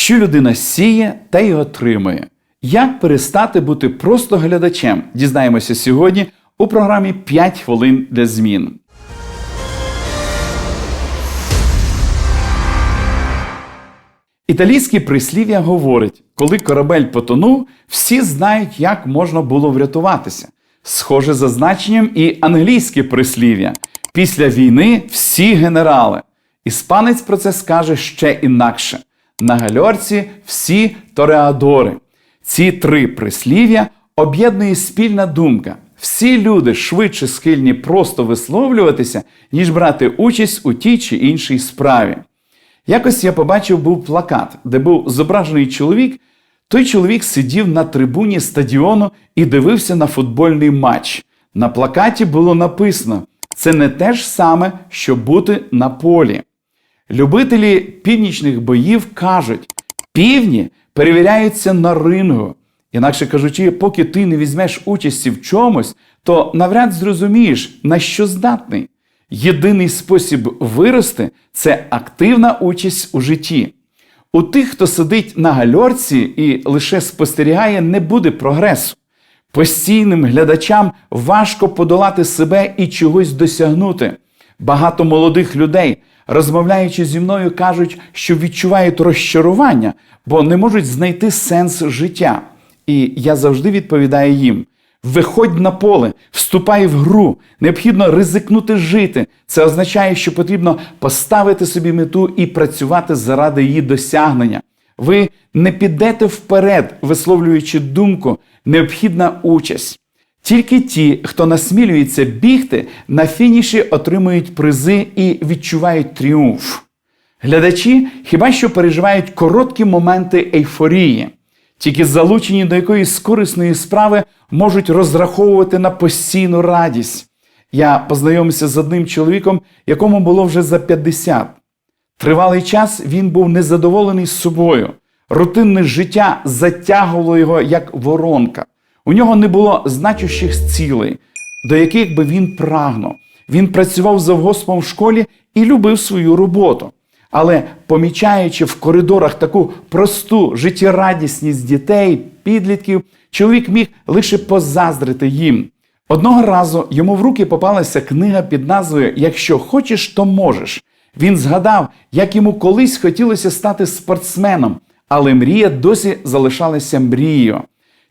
Що людина сіє, те й отримує. Як перестати бути просто глядачем? Дізнаємося сьогодні у програмі «5 хвилин для змін. Італійське прислів'я говорить, коли корабель потонув, всі знають, як можна було врятуватися. Схоже за значенням і англійське прислів'я. Після війни всі генерали. Іспанець про це скаже ще інакше. На гальорці всі тореадори. Ці три прислів'я об'єднує спільна думка. Всі люди швидше схильні просто висловлюватися, ніж брати участь у тій чи іншій справі. Якось я побачив був плакат, де був зображений чоловік. Той чоловік сидів на трибуні стадіону і дивився на футбольний матч. На плакаті було написано: це не те ж саме, що бути на полі. Любителі північних боїв кажуть, півні перевіряються на рингу. Інакше кажучи, поки ти не візьмеш участі в чомусь, то навряд зрозумієш, на що здатний. Єдиний спосіб вирости це активна участь у житті. У тих, хто сидить на гальорці і лише спостерігає, не буде прогресу. Постійним глядачам важко подолати себе і чогось досягнути. Багато молодих людей, розмовляючи зі мною, кажуть, що відчувають розчарування, бо не можуть знайти сенс життя. І я завжди відповідаю їм: виходь на поле, вступай в гру, необхідно ризикнути жити. Це означає, що потрібно поставити собі мету і працювати заради її досягнення. Ви не підете вперед, висловлюючи думку, необхідна участь. Тільки ті, хто насмілюється бігти, на фініші отримують призи і відчувають тріумф. Глядачі хіба що переживають короткі моменти ейфорії, тільки залучені до якоїсь корисної справи можуть розраховувати на постійну радість. Я познайомився з одним чоловіком, якому було вже за 50. Тривалий час він був незадоволений собою. Рутинне життя затягувало його як воронка. У нього не було значущих цілей, до яких би він прагнув. Він працював завгоспом в школі і любив свою роботу. Але помічаючи в коридорах таку просту життєрадісність дітей, підлітків, чоловік міг лише позаздрити їм. Одного разу йому в руки попалася книга під назвою Якщо хочеш, то можеш. Він згадав, як йому колись хотілося стати спортсменом, але мрія досі залишалася мрією.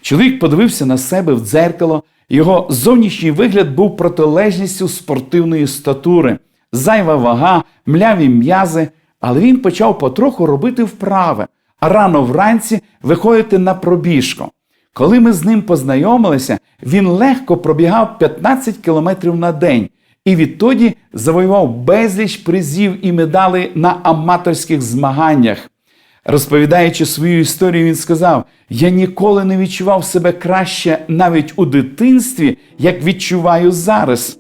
Чоловік подивився на себе в дзеркало, його зовнішній вигляд був протилежністю спортивної статури, зайва вага, мляві м'язи, але він почав потроху робити вправи, а рано вранці виходити на пробіжку. Коли ми з ним познайомилися, він легко пробігав 15 кілометрів на день і відтоді завоював безліч призів і медалей на аматорських змаганнях. Розповідаючи свою історію, він сказав: Я ніколи не відчував себе краще навіть у дитинстві, як відчуваю зараз.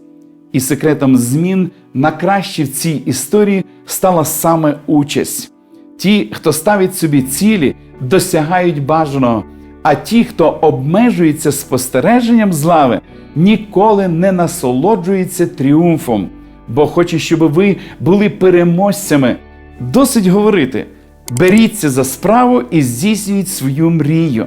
І секретом змін на краще в цій історії стала саме участь. Ті, хто ставить собі цілі, досягають бажаного, а ті, хто обмежується спостереженням злави, ніколи не насолоджуються тріумфом, бо хоче, щоб ви були переможцями. Досить говорити. Беріться за справу і здійснюють свою мрію.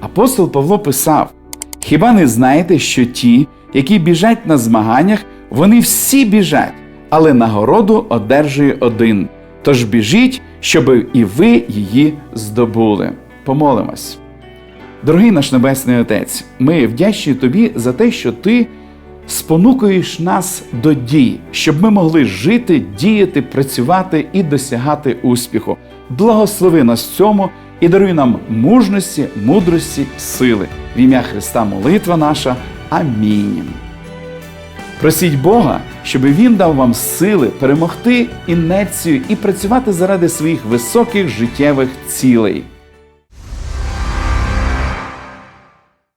Апостол Павло писав: Хіба не знаєте, що ті, які біжать на змаганнях, вони всі біжать, але нагороду одержує один. Тож біжіть, щоб і ви її здобули. Помолимось. Дорогий наш Небесний Отець, ми вдячні Тобі за те, що Ти спонукуєш нас до дій, щоб ми могли жити, діяти, працювати і досягати успіху. Благослови нас цьому і даруй нам мужності, мудрості, сили. В ім'я Христа молитва наша. Амінь. Просіть Бога, щоб Він дав вам сили перемогти інерцію і працювати заради своїх високих життєвих цілей.